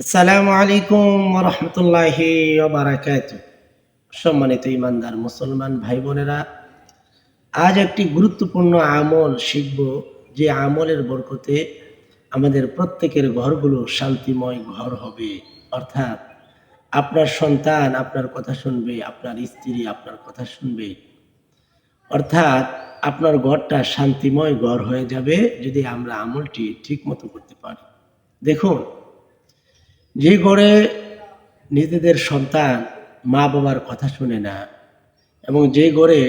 আসসালামু আলাইকুম রহমতুল্লাহি বারাকাত সম্মানিত ইমানদার মুসলমান ভাই বোনেরা, আজ একটি গুরুত্বপূর্ণ আমল শিখব, যে আমলের বরকতে আমাদের প্রত্যেকের ঘরগুলো শান্তিময় ঘর হবে। অর্থাৎ আপনার সন্তান আপনার কথা শুনবে, আপনার স্ত্রী আপনার কথা শুনবে। অর্থাৎ আপনার ঘরটা শান্তিময় ঘর হয়ে যাবে যদি আমরা আমলটি ঠিক মতো করতে পারি। দেখুন যে ঘরে নিজেদের সন্তান মা বাবার কথা শুনে না এবং যে ঘরে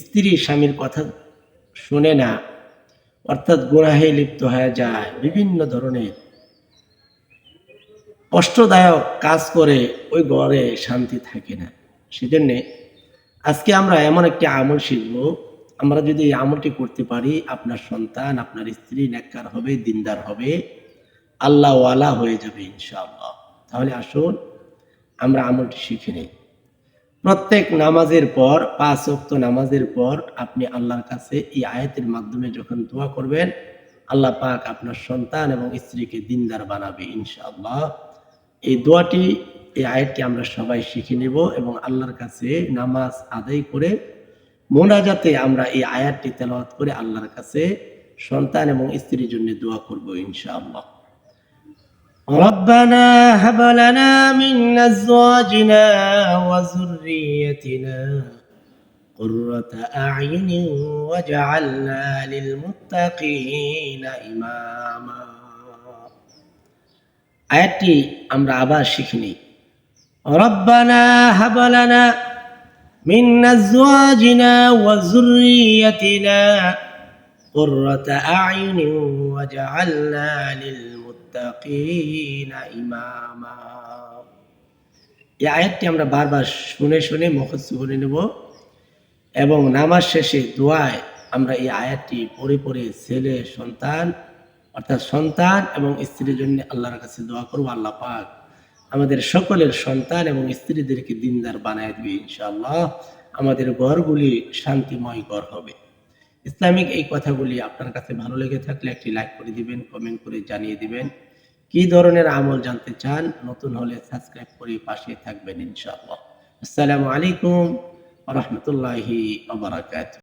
স্ত্রী স্বামীর কথা শুনে না, অর্থাৎ গুনাহে লিপ্ত হয়ে যায় বিভিন্ন ধরনের কষ্টদায়ক কাজ করে ওই ঘরে শান্তি থাকে না। সেজন্যে আজকে আমরা এমন একটি আমল শিখব, আমরা যদি এই আমলটি করতে পারি, আপনার সন্তান, আপনার স্ত্রী, নেককার হবে, দিনদার হবে আল্লাহওয়ালা হয়ে যাবে ইনশাআল্লাহ। তাহলে আসুন, আমরা আমলটি শিখে নিই। প্রত্যেক নামাজের পর, পাঁচ ওয়াক্ত নামাজের পর আপনি আল্লাহর কাছে এই আয়াতের মাধ্যমে যখন দোয়া করবেন, আল্লাহ পাক আপনার সন্তান এবং স্ত্রীকে দিনদার বানাবে ইনশাআল্লাহ। এই দোয়াটি, এই আয়াতটি আমরা সবাই শিখে নেব এবং আল্লাহর কাছে নামাজ আদায় করে মোনাজাতে আমরা এই আয়াতটি তেলাওয়াত করে আল্লাহর কাছে সন্তান এবং স্ত্রীর জন্য দোয়া করব ইনশাআল্লাহ। ربنا هب لنا من أزواجنا وذريتنا قرة أعين واجعلنا للمتقين إماما আয়াতটি আমরা আবার শিখিনি ربنا هب لنا من أزواجنا وذريتنا قرة أعين واجعلنا للمتقين إماما এই আয়াতটি আমরা বারবার শুনে শুনে মুখস্থ করে নেব এবং নামাজ শেষে দোয়ায় আমরা এই আয়াতটি পড়ে পড়ে ছেলে সন্তান অর্থাৎ সন্তান এবং স্ত্রীর জন্য আল্লাহর কাছে দোয়া করবো আল্লাহ পাক আমাদের সকলের সন্তান এবং স্ত্রীদেরকে দিনদার বানায় দিবে ইনশাআল্লাহ আমাদের ঘরগুলি শান্তিময় ঘর হবে ইসলামিক এই কথাগুলি আপনার কাছে ভালো লেগে থাকলে একটি লাইক করে দিবেন কমেন্ট করে জানিয়ে দিবেন। কি ধরনের আমল জানতে চান, নতুন হলে সাবস্ক্রাইব করে পাশে থাকবেন ইনশাআল্লাহ। আসসালামু আলাইকুম রহমতুল্লাহি